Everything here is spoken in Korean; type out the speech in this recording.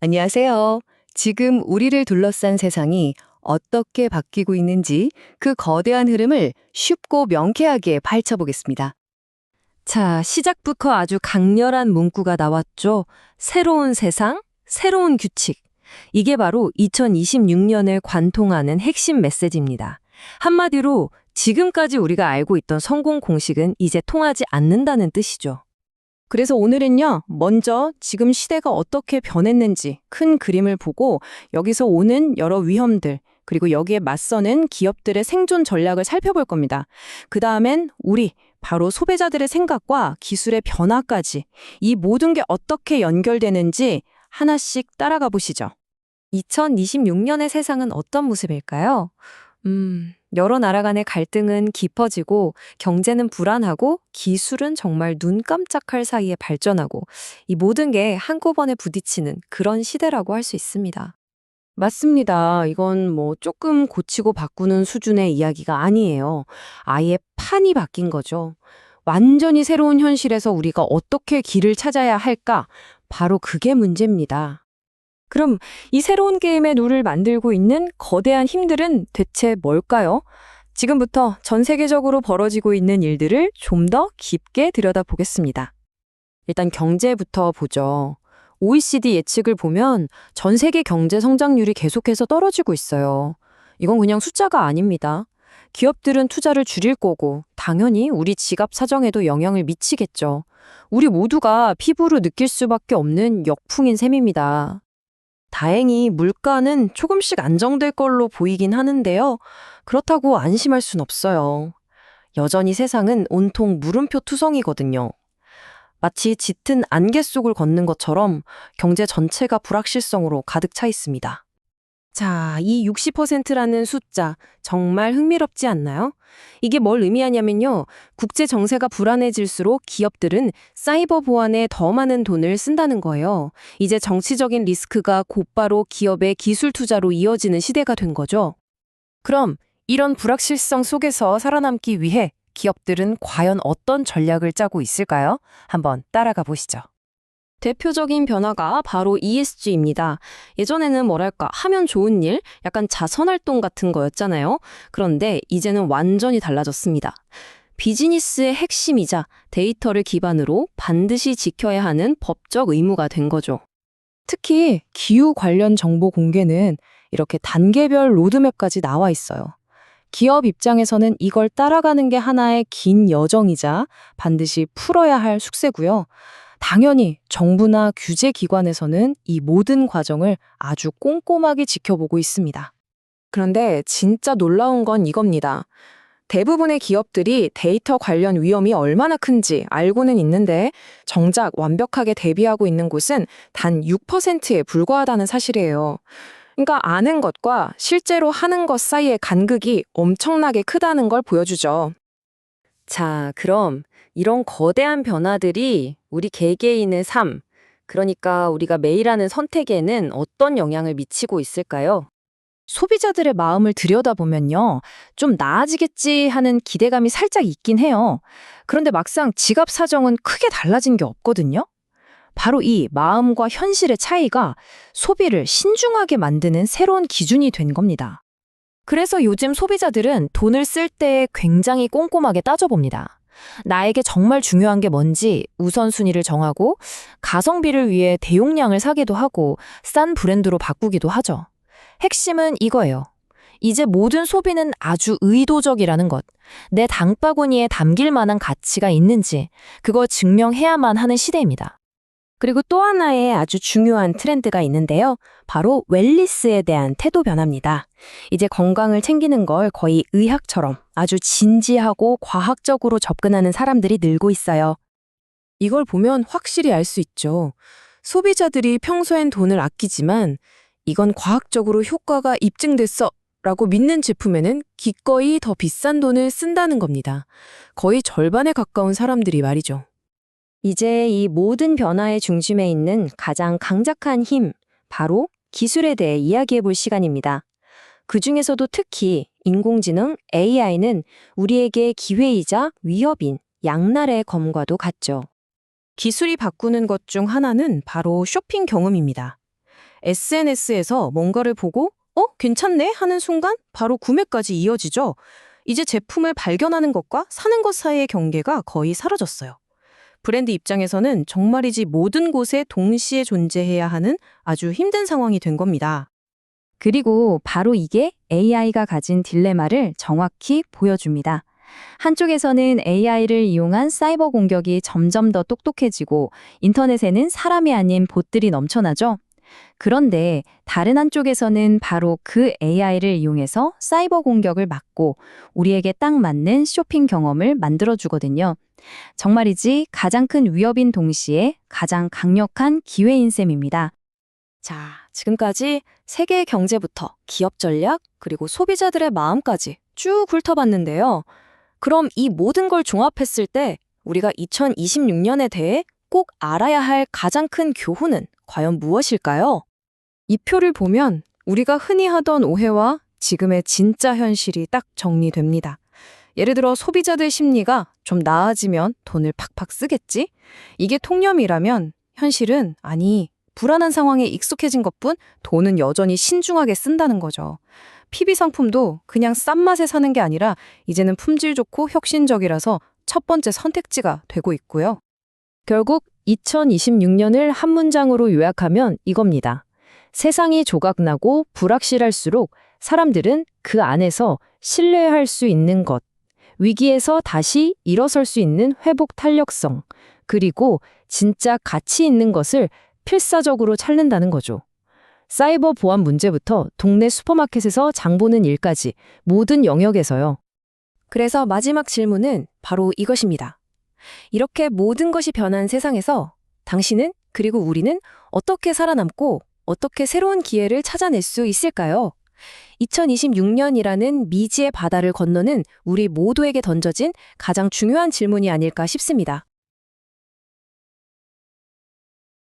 안녕하세요. 지금 우리를 둘러싼 세상이 어떻게 바뀌고 있는지 그 거대한 흐름을 쉽고 명쾌하게 파헤쳐보겠습니다. 자, 시작부터 아주 강렬한 문구가 나왔죠. 새로운 세상, 새로운 규칙. 이게 바로 2026년을 관통하는 핵심 메시지입니다. 한마디로 지금까지 우리가 알고 있던 성공 공식은 이제 통하지 않는다는 뜻이죠. 그래서 오늘은요, 먼저 지금 시대가 어떻게 변했는지 큰 그림을 보고 여기서 오는 여러 위험들, 그리고 여기에 맞서는 기업들의 생존 전략을 살펴볼 겁니다. 그 다음엔 우리, 바로 소비자들의 생각과 기술의 변화까지 이 모든 게 어떻게 연결되는지 하나씩 따라가 보시죠. 2026년의 세상은 어떤 모습일까요? 음, 여러 나라 간의 갈등은 깊어지고 경제는 불안하고 기술은 정말 눈 깜짝할 사이에 발전하고 이 모든 게 한꺼번에 부딪히는 그런 시대라고 할 수 있습니다. 맞습니다. 이건 뭐 조금 고치고 바꾸는 수준의 이야기가 아니에요. 아예 판이 바뀐 거죠. 완전히 새로운 현실에서 우리가 어떻게 길을 찾아야 할까? 바로 그게 문제입니다. 그럼 이 새로운 게임의 룰을 만들고 있는 거대한 힘들은 대체 뭘까요? 지금부터 전 세계적으로 벌어지고 있는 일들을 좀 더 깊게 들여다보겠습니다. 일단 경제부터 보죠. OECD 예측을 보면 전 세계 경제 성장률이 계속해서 떨어지고 있어요. 이건 그냥 숫자가 아닙니다. 기업들은 투자를 줄일 거고 당연히 우리 지갑 사정에도 영향을 미치겠죠. 우리 모두가 피부로 느낄 수밖에 없는 역풍인 셈입니다. 다행히 물가는 조금씩 안정될 걸로 보이긴 하는데요. 그렇다고 안심할 순 없어요. 여전히 세상은 온통 물음표 투성이거든요. 마치 짙은 안개 속을 걷는 것처럼 경제 전체가 불확실성으로 가득 차 있습니다. 자, 이 60%라는 숫자 정말 흥미롭지 않나요? 이게 뭘 의미하냐면요. 국제 정세가 불안해질수록 기업들은 사이버 보안에 더 많은 돈을 쓴다는 거예요. 이제 정치적인 리스크가 곧바로 기업의 기술 투자로 이어지는 시대가 된 거죠. 그럼 이런 불확실성 속에서 살아남기 위해 기업들은 과연 어떤 전략을 짜고 있을까요? 한번 따라가 보시죠. 대표적인 변화가 바로 ESG입니다. 예전에는 뭐랄까 하면 좋은 일, 약간 자선활동 같은 거였잖아요. 그런데 이제는 완전히 달라졌습니다. 비즈니스의 핵심이자 데이터를 기반으로 반드시 지켜야 하는 법적 의무가 된 거죠. 특히 기후 관련 정보 공개는 이렇게 단계별 로드맵까지 나와 있어요. 기업 입장에서는 이걸 따라가는 게 하나의 긴 여정이자 반드시 풀어야 할 숙제고요. 당연히 정부나 규제 기관에서는 이 모든 과정을 아주 꼼꼼하게 지켜보고 있습니다. 그런데 진짜 놀라운 건 이겁니다. 대부분의 기업들이 데이터 관련 위험이 얼마나 큰지 알고는 있는데 정작 완벽하게 대비하고 있는 곳은 단 6%에 불과하다는 사실이에요. 그러니까 아는 것과 실제로 하는 것 사이의 간극이 엄청나게 크다는 걸 보여주죠. 자, 그럼 이런 거대한 변화들이 우리 개개인의 삶, 그러니까 우리가 매일 하는 선택에는 어떤 영향을 미치고 있을까요? 소비자들의 마음을 들여다보면요. 좀 나아지겠지 하는 기대감이 살짝 있긴 해요. 그런데 막상 지갑 사정은 크게 달라진 게 없거든요. 바로 이 마음과 현실의 차이가 소비를 신중하게 만드는 새로운 기준이 된 겁니다. 그래서 요즘 소비자들은 돈을 쓸 때 굉장히 꼼꼼하게 따져봅니다. 나에게 정말 중요한 게 뭔지 우선순위를 정하고 가성비를 위해 대용량을 사기도 하고 싼 브랜드로 바꾸기도 하죠. 핵심은 이거예요. 이제 모든 소비는 아주 의도적이라는 것. 내 장바구니에 담길 만한 가치가 있는지 그걸 증명해야만 하는 시대입니다. 그리고 또 하나의 아주 중요한 트렌드가 있는데요. 바로 웰리스에 대한 태도 변화입니다. 이제 건강을 챙기는 걸 거의 의학처럼 아주 진지하고 과학적으로 접근하는 사람들이 늘고 있어요. 이걸 보면 확실히 알 수 있죠. 소비자들이 평소엔 돈을 아끼지만 이건 과학적으로 효과가 입증됐어 라고 믿는 제품에는 기꺼이 더 비싼 돈을 쓴다는 겁니다. 거의 절반에 가까운 사람들이 말이죠. 이제 이 모든 변화의 중심에 있는 가장 강작한 힘, 바로 기술에 대해 이야기해 볼 시간입니다. 그 중에서도 특히 인공지능 AI는 우리에게 기회이자 위협인 양날의 검과도 같죠. 기술이 바꾸는 것 중 하나는 바로 쇼핑 경험입니다. SNS에서 뭔가를 보고 어? 괜찮네? 하는 순간 바로 구매까지 이어지죠. 이제 제품을 발견하는 것과 사는 것 사이의 경계가 거의 사라졌어요. 브랜드 입장에서는 정말이지 모든 곳에 동시에 존재해야 하는 아주 힘든 상황이 된 겁니다. 그리고 바로 이게 AI가 가진 딜레마를 정확히 보여줍니다. 한쪽에서는 AI를 이용한 사이버 공격이 점점 더 똑똑해지고 인터넷에는 사람이 아닌 봇들이 넘쳐나죠. 그런데 다른 한쪽에서는 바로 그 AI를 이용해서 사이버 공격을 막고 우리에게 딱 맞는 쇼핑 경험을 만들어주거든요. 정말이지 가장 큰 위협인 동시에 가장 강력한 기회인 셈입니다. 자, 지금까지 세계 경제부터 기업 전략, 그리고 소비자들의 마음까지 쭉 훑어봤는데요. 그럼 이 모든 걸 종합했을 때 우리가 2026년에 대해 꼭 알아야 할 가장 큰 교훈은 과연 무엇일까요? 이 표를 보면 우리가 흔히 하던 오해와 지금의 진짜 현실이 딱 정리됩니다. 예를 들어 소비자들 심리가 좀 나아지면 돈을 팍팍 쓰겠지? 이게 통념이라면 현실은 아니 불안한 상황에 익숙해진 것뿐 돈은 여전히 신중하게 쓴다는 거죠. PB 상품도 그냥 싼 맛에 사는 게 아니라 이제는 품질 좋고 혁신적이라서 첫 번째 선택지가 되고 있고요. 결국 2026년을 한 문장으로 요약하면 이겁니다. 세상이 조각나고 불확실할수록 사람들은 그 안에서 신뢰할 수 있는 것, 위기에서 다시 일어설 수 있는 회복 탄력성, 그리고 진짜 가치 있는 것을 필사적으로 찾는다는 거죠. 사이버 보안 문제부터 동네 슈퍼마켓에서 장 보는 일까지 모든 영역에서요. 그래서 마지막 질문은 바로 이것입니다. 이렇게 모든 것이 변한 세상에서 당신은 그리고 우리는 어떻게 살아남고 어떻게 새로운 기회를 찾아낼 수 있을까요? 2026년이라는 미지의 바다를 건너는 우리 모두에게 던져진 가장 중요한 질문이 아닐까 싶습니다.